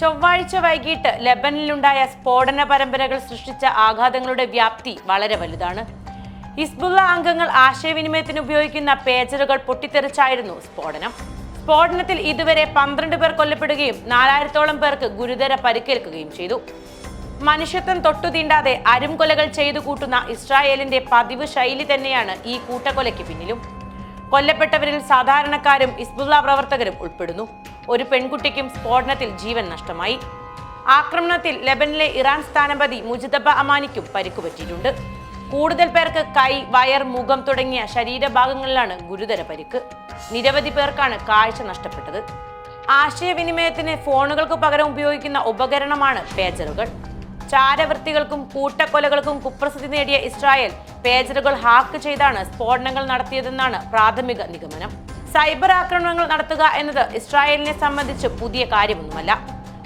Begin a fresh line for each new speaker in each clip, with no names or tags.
ചൊവ്വാഴ്ച വൈകിട്ട് ലബനിലുണ്ടായ സ്ഫോടന പരമ്പരകൾ സൃഷ്ടിച്ച ആഘാതങ്ങളുടെ വ്യാപ്തി വളരെ വലുതാണ്. ഹിസ്ബുള്ള അംഗങ്ങൾ ആശയവിനിമയത്തിന് ഉപയോഗിക്കുന്ന പേജറുകൾ പൊട്ടിത്തെറിച്ചായിരുന്നു സ്ഫോടനം. സ്ഫോടനത്തിൽ ഇതുവരെ പന്ത്രണ്ട് പേർ കൊല്ലപ്പെടുകയും നാലായിരത്തോളം പേർക്ക് ഗുരുതര പരിക്കേൽക്കുകയും ചെയ്തു. മനുഷ്യത്വം തൊട്ടുതീണ്ടാതെ അരുംകൊലകൾ ചെയ്തു കൂട്ടുന്ന ഇസ്രായേലിന്റെ പതിവ് ശൈലി തന്നെയാണ് ഈ കൂട്ടക്കൊലയ്ക്ക് പിന്നിലും. കൊല്ലപ്പെട്ടവരിൽ സാധാരണക്കാരും ഇസ്ബുള്ള പ്രവർത്തകരും ഉൾപ്പെടുന്നു. ഒരു പെൺകുട്ടിക്കും സ്ഫോടനത്തിൽ ജീവൻ നഷ്ടമായി. ആക്രമണത്തിൽ ലെബനിലെ ഇറാൻ സ്ഥാനപതി മുജിദബ അമാനിക്കും പരിക്കുപറ്റിയിട്ടുണ്ട്. കൂടുതൽ പേർക്ക് കൈ വയർ മുഖം തുടങ്ങിയ ശരീരഭാഗങ്ങളിലാണ് ഗുരുതര പരിക്ക്. നിരവധി പേർക്കാണ് കാഴ്ച നഷ്ടപ്പെട്ടത്. ആശയവിനിമയത്തിന് ഫോണുകൾക്ക് പകരം ഉപയോഗിക്കുന്ന ഉപകരണമാണ് പേജറുകൾ. ചാരവൃത്തികൾക്കും കൂട്ടക്കൊലകൾക്കും കുപ്രസിദ്ധി നേടിയ ഇസ്രായേൽ പേജറുകൾ ഹാക്ക് ചെയ്താണ് സ്ഫോടനങ്ങൾ നടത്തിയതെന്നാണ് പ്രാഥമിക നിഗമനം. സൈബർ ആക്രമണങ്ങൾ നടത്തുക എന്നത് ഇസ്രായേലിനെ സംബന്ധിച്ച് പുതിയ കാര്യമൊന്നുമല്ല.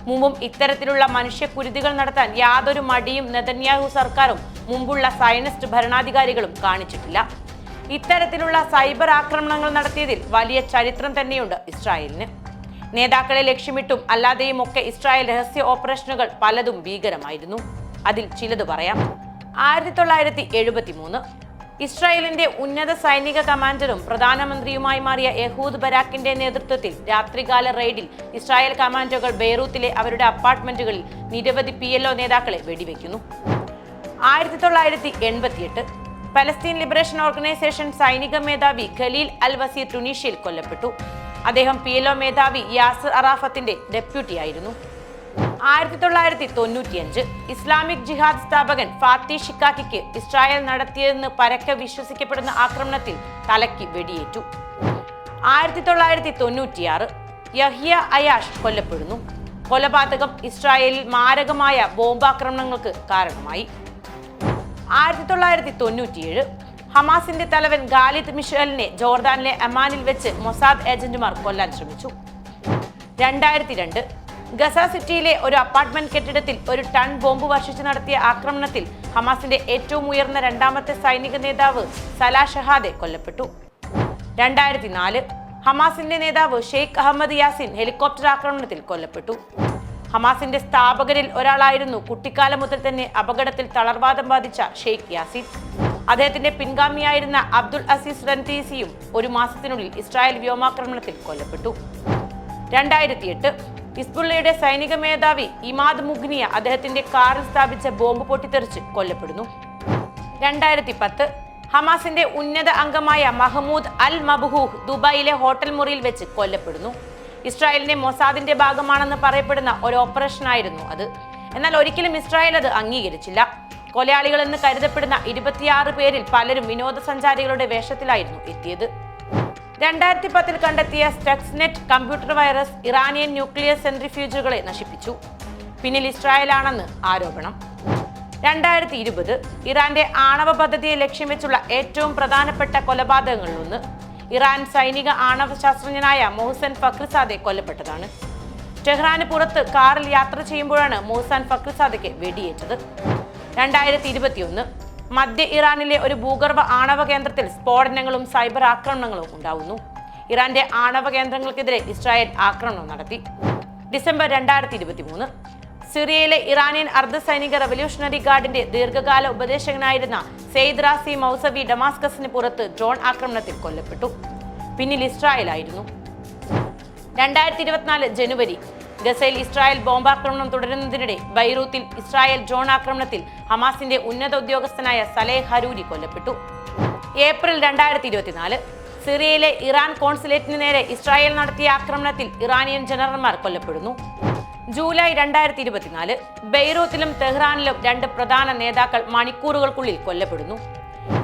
മുമ്പും ഇത്തരത്തിലുള്ള മനുഷ്യക്കുരുതികൾ നടത്താൻ യാതൊരു മടിയും നെതന്യാഹു സർക്കാരും മുമ്പുള്ള സയനിസ്റ്റ് ഭരണാധികാരികളും കാണിച്ചിട്ടില്ല. ഇത്തരത്തിലുള്ള സൈബർ ആക്രമണങ്ങൾ നടത്തിയതിൽ വലിയ ചരിത്രം തന്നെയുണ്ട് ഇസ്രായേലിന്. നേതാക്കളെ ലക്ഷ്യമിട്ടും അല്ലാതെയും ഒക്കെ ഇസ്രായേൽ രഹസ്യ ഓപ്പറേഷനുകൾ പലതും ഭീകരമായിരുന്നു. അതിൽ ചിലത് പറയാം. ആയിരത്തി തൊള്ളായിരത്തി എഴുപത്തി മൂന്ന് ഇസ്രായേലിന്റെ ഉന്നത സൈനിക കമാൻഡറും പ്രധാനമന്ത്രിയുമായി മാറിയ യഹൂദ് ബരാക്കിന്റെ നേതൃത്വത്തിൽ രാത്രികാല റെയ്ഡിൽ ഇസ്രായേൽ കമാൻഡോകൾ ബെയ്റൂത്തിലെ അവരുടെ അപ്പാർട്ട്മെന്റുകളിൽ നിരവധി പി എൽഒ നേതാക്കളെ വെടിവെക്കുന്നു. ആയിരത്തി തൊള്ളായിരത്തി എൺപത്തിയെട്ട് പലസ്തീൻ ലിബറേഷൻ ഓർഗനൈസേഷൻ സൈനിക മേധാവി ഖലീൽ അൽ വസീർ ടുണീഷ്യയിൽ കൊല്ലപ്പെട്ടു. അദ്ദേഹം പി എൽഒ മേധാവി യാസർ അറാഫത്തിന്റെ ഡെപ്യൂട്ടി ആയിരുന്നു ആയിരത്തി തൊള്ളായിരത്തി തൊണ്ണൂറ്റിയഞ്ച് ഇസ്ലാമിക് ജിഹാദ് സ്ഥാപകൻ ഫാത്തി ഷിക്കാക്കിക്ക് ഇസ്രായേൽ നടത്തിയതെന്ന് പരക്കെ വിശ്വസിക്കപ്പെടുന്ന ആക്രമണത്തിൽ തലയ്ക്ക് വെടിയേറ്റു. ആയിരത്തി തൊള്ളായിരത്തി തൊണ്ണൂറ്റിയാറ് യഹിയ അയാഷ് കൊല്ലപ്പെടുന്നു. കൊലപാതകം ഇസ്രായേലിൽ മാരകമായ ബോംബാക്രമണങ്ങൾക്ക് കാരണമായി. ആയിരത്തി തൊള്ളായിരത്തി തൊണ്ണൂറ്റിയേഴ് ഹമാസിന്റെ തലവൻ ഖാലിദ് മിഷേലിനെ ജോർദാനിലെ അമാനിൽ വെച്ച് മൊസാദ് ഏജന്റുമാർ കൊല്ലാൻ ശ്രമിച്ചു. രണ്ടായിരത്തി രണ്ട് ഗസ സിറ്റിയിലെ ഒരു അപ്പാർട്ട്മെന്റ് കെട്ടിടത്തിൽ ഒരു ടൺ ബോംബ് വർഷിച്ച് നടത്തിയ ആക്രമണത്തിൽ ഹമാസിന്റെ ഏറ്റവും ഉയർന്ന രണ്ടാമത്തെ സൈനിക നേതാവ് സലാ ഷഹാദെ കൊല്ലപ്പെട്ടു. രണ്ടായിരത്തി നാല് ഹമാസിന്റെ നേതാവ് ഷെയ്ഖ് അഹമ്മദ് യാസിൻ ഹെലികോപ്റ്റർ ആക്രമണത്തിൽ കൊല്ലപ്പെട്ടു. ഹമാസിന്റെ സ്ഥാപകരിൽ ഒരാളായിരുന്നു കുട്ടിക്കാലം മുതൽ തന്നെ അപകടത്തിൽ തളർവാദം ബാധിച്ച ഷെയ്ഖ് യാസിൻ. അദ്ദേഹത്തിന്റെ പിൻഗാമിയായിരുന്ന അബ്ദുൽ അസീസ് റൻതീസിയും ഒരു മാസത്തിനുള്ളിൽ ഇസ്രായേൽ വ്യോമാക്രമണത്തിൽ കൊല്ലപ്പെട്ടു. രണ്ടായിരത്തി എട്ട് ഹിസ്ബുള്ളയുടെ സൈനിക മേധാവി ഇമാദ് മുഗ്നിയ അദ്ദേഹത്തിന്റെ കാറിൽ സ്ഥാപിച്ച ബോംബ് പൊട്ടിത്തെറിച്ച് കൊല്ലപ്പെടുന്നു. രണ്ടായിരത്തി പത്ത് ഹമാസിന്റെ ഉന്നത അംഗമായ മഹമൂദ് അൽ മബ്ഹൂഹ് ദുബായിലെ ഹോട്ടൽ മുറിയിൽ വെച്ച് കൊല്ലപ്പെടുന്നു. ഇസ്രായേലിന്റെ മൊസാദിന്റെ ഭാഗമാണെന്ന് പറയപ്പെടുന്ന ഒരു ഓപ്പറേഷൻ ആയിരുന്നു അത്. എന്നാൽ ഒരിക്കലും ഇസ്രായേൽ അത് അംഗീകരിച്ചില്ല. കൊലയാളികൾ എന്ന് കരുതപ്പെടുന്ന ഇരുപത്തിയാറ് പേരിൽ പലരും വിനോദസഞ്ചാരികളുടെ വേഷത്തിലായിരുന്നു എത്തിയത്. രണ്ടായിരത്തി പത്തിൽ കണ്ടെത്തിയ Stuxnet computer virus Iranian nuclear സെൻട്രിഫ്യൂജുകളെ നശിപ്പിച്ചു. പിന്നിൽ ഇസ്രായേലാണെന്ന് ആരോപണം. രണ്ടായിരത്തി ഇരുപത് ഇറാന്റെ ആണവ പദ്ധതിയെ ലക്ഷ്യം വെച്ചുള്ള ഏറ്റവും പ്രധാനപ്പെട്ട കൊലപാതകങ്ങളിലൊന്ന് ഇറാൻ സൈനിക ആണവ ശാസ്ത്രജ്ഞനായ മൊഹ്സൻ ഫക്രിസാദെ കൊല്ലപ്പെട്ടതാണ്. ടെഹ്റാന് പുറത്ത് കാറിൽ യാത്ര ചെയ്യുമ്പോഴാണ് മോഹ്സാൻ ഫക്രിസാദയ്ക്ക് വെടിയേറ്റത്. രണ്ടായിരത്തി ഇരുപത്തിയൊന്ന് മധ്യ ഇറാനിലെ ഒരു ഭൂഗർഭ ആണവ കേന്ദ്രത്തിൽ സ്ഫോടനങ്ങളും സൈബർ ആക്രമണങ്ങളും ഉണ്ടാവുന്നു. ഇറാന്റെ ആണവ കേന്ദ്രങ്ങൾക്കെതിരെ ഇസ്രായേൽ ആക്രമണം നടത്തി. ഡിസംബർ രണ്ടായിരത്തി ഇരുപത്തി മൂന്ന് സിറിയയിലെ ഇറാനിയൻ അർദ്ധസൈനിക റവല്യൂഷണറി ഗാർഡിന്റെ ദീർഘകാല ഉപദേശകനായിരുന്ന സെയ്ദ് റാസി മൗസവി ഡമാസ്കസിന് പുറത്ത് ഡ്രോൺ ആക്രമണത്തിൽ കൊല്ലപ്പെട്ടു. പിന്നിൽ ഇസ്രായേലായിരുന്നു. രണ്ടായിരത്തി ഇരുപത്തിനാല് ജനുവരി ഗസയിൽ ഇസ്രായേൽ ബോംബാക്രമണം തുടരുന്നതിനിടെ ബൈറൂത്തിൽ ഇസ്രായേൽ ഡ്രോൺ ആക്രമണത്തിൽ ഹമാസിന്റെ ഉന്നത ഉദ്യോഗസ്ഥനായ സലേഹ് ഹരൂരി കൊല്ലപ്പെട്ടു. ഏപ്രിൽ രണ്ടായിരത്തി ഇരുപത്തിനാല് സിറിയയിലെ ഇറാൻ കോൺസുലേറ്റിന് നേരെ ഇസ്രായേൽ നടത്തിയ ആക്രമണത്തിൽ ഇറാനിയൻ ജനറൽമാർ കൊല്ലപ്പെടുന്നു. ജൂലൈ രണ്ടായിരത്തി ഇരുപത്തിനാല് ബെയ്റൂത്തിലും തെഹ്റാനിലും രണ്ട് പ്രധാന നേതാക്കൾ മണിക്കൂറുകൾക്കുള്ളിൽ കൊല്ലപ്പെടുന്നു.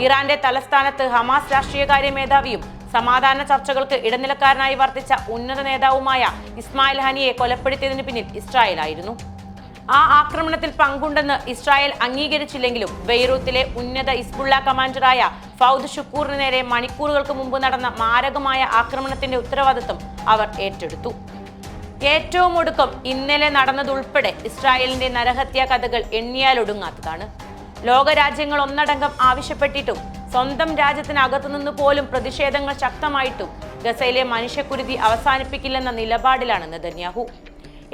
ഇറാന്റെ തലസ്ഥാനത്ത് ഹമാസ് രാഷ്ട്രീയകാര്യ മേധാവിയും സമാധാന ചർച്ചകൾക്ക് ഇടനിലക്കാരനായി വർത്തിച്ച ഉന്നത നേതാവുമായ ഇസ്മായിൽ ഹനിയെ കൊലപ്പെടുത്തിയതിന് പിന്നിൽ ഇസ്രായേൽ ആയിരുന്നു ആ ആക്രമണത്തിൽ പങ്കുണ്ടെന്ന് ഇസ്രായേൽ അംഗീകരിച്ചില്ലെങ്കിലും ബെയ്റൂത്തിലെ ഉന്നത ഇസ്ബുള്ള കമാൻഡറായ ഫൗദ് ഷുക്കൂറിന് നേരെ മണിക്കൂറുകൾക്ക് മുമ്പ് നടന്ന മാരകമായ ആക്രമണത്തിന്റെ ഉത്തരവാദിത്വം അവർ ഏറ്റെടുത്തു. ഏറ്റവും ഒടുക്കം ഇന്നലെ നടന്നതുൾപ്പെടെ ഇസ്രായേലിന്റെ നരഹത്യാ കഥകൾ എണ്ണിയാലൊടുങ്ങാത്തതാണ് ലോകരാജ്യങ്ങൾ ഒന്നടങ്കം ആവശ്യപ്പെട്ടിട്ടും സ്വന്തം രാജ്യത്തിനകത്തു നിന്ന് പോലും പ്രതിഷേധങ്ങൾ ശക്തമായിട്ടും ഗസയിലെ മനുഷ്യക്കുരുതി അവസാനിപ്പിക്കില്ലെന്ന നിലപാടിലാണ് നെതന്യാഹു.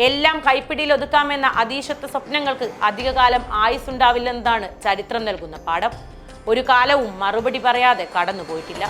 എല്ലാം കൈപ്പിടിയിൽ ഒതുക്കാമെന്ന അതീശത്വ സ്വപ്നങ്ങൾക്ക് അധികകാലം ആയുസ്സുണ്ടാവില്ലെന്നതാണ് ചരിത്രം നൽകുന്ന പാഠം. ഒരു കാലവും മറുപടി പറയാതെ കടന്നുപോയിട്ടില്ല.